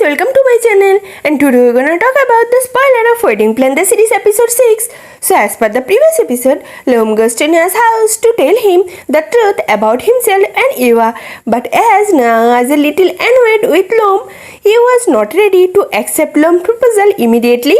welcome to my channel and today we're gonna talk about the spoiler of Wedding Plan the series episode 6. So as per the previous episode, Lom goes to Nia's house to tell him the truth about himself and Eva. But as Nia is a little annoyed with Lom, he was not ready to accept Lom's proposal immediately.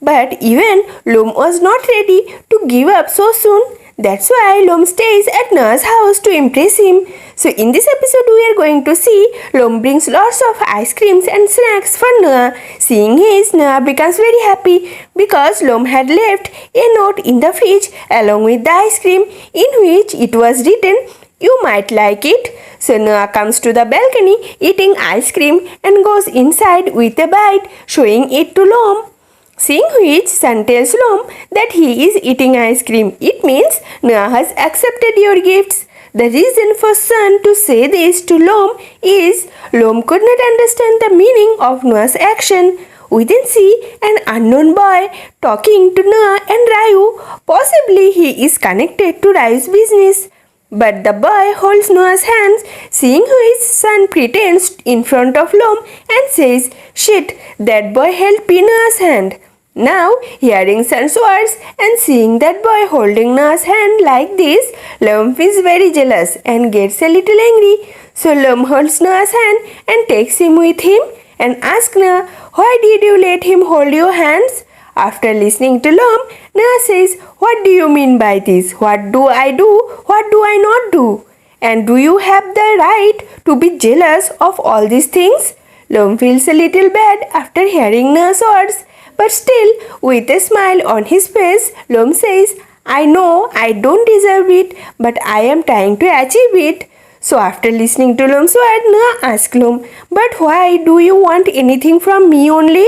But even Lom was not ready to give up so soon. That's why Lom stays at Na's house to impress him. So in this episode we are going to see Lom brings lots of ice creams and snacks for Noah. Seeing his, Noah becomes very happy because Lom had left a note in the fridge along with the ice cream in which it was written you might like it. So Noah comes to the balcony eating ice cream and goes inside with a bite, showing it to Lom. Seeing which, Sun tells Lom that he is eating ice cream. It means Noah has accepted your gifts. The reason for Sun to say this to Lom is Lom could not understand the meaning of Noah's action. We then see an unknown boy talking to Noah and Ryu. Possibly he is connected to Ryu's business. But the boy holds Noah's hands, seeing who his son pretends in front of Lom and says, Shit, that boy held Noah's hand. Now, hearing Son's words and seeing that boy holding Noah's hand like this, Lom is very jealous and gets a little angry. So Lom holds Noah's hand and takes him with him and asks Noah, Why did you let him hold your hands? After listening to Lom, Noah says, What do you mean by this? What do I do? What do I not do? And do you have the right to be jealous of all these things? Lom feels a little bad after hearing Noah's words. But still, with a smile on his face, Lom says, I know I don't deserve it, but I am trying to achieve it. So after listening to Lom's word, Noah asks Lom, But why do you want anything from me only?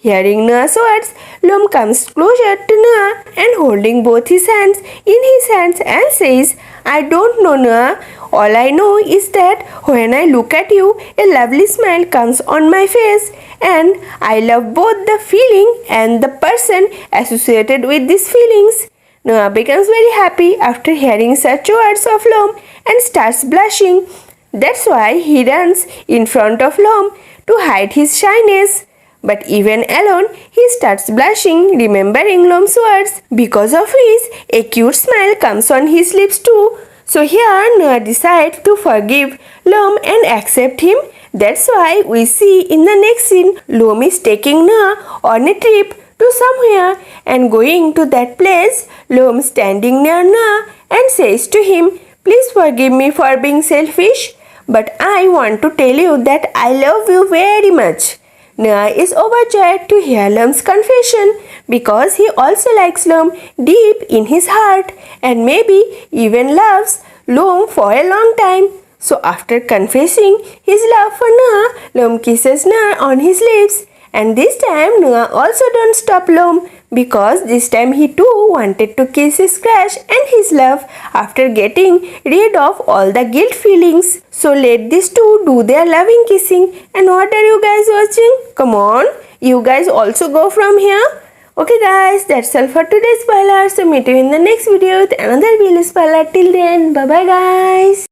Hearing Noah's words, Lom comes closer to Noah and holding both his hands in his hands and says, I don't know Noah. All I know is that when I look at you, a lovely smile comes on my face and I love both the feeling and the person associated with these feelings. Noah becomes very happy after hearing such words of Lom and starts blushing. That's why he runs in front of Lom to hide his shyness. But even alone, he starts blushing, remembering Lom's words, because of which a cute smile comes on his lips too. So here Noah decides to forgive Lom and accept him. That's why we see in the next scene Lom is taking Noah on a trip to somewhere and going to that place. Lom standing near Noah and says to him, Please forgive me for being selfish, but I want to tell you that I love you very much. Noah is overjoyed to hear Lom's confession because he also likes Lom deep in his heart and maybe even loves Lom for a long time. So after confessing his love for Noah, Lom kisses Noah on his lips. And this time Noah also don't stop Lom because this time he too wanted to kiss his crush and his love after getting rid of all the guilt feelings. So let these two do their loving kissing. And what are you guys watching? Come on, you guys also go from here. Okay guys, that's all for today's spoiler. So meet you in the next video with another video spoiler. Till then, bye bye guys.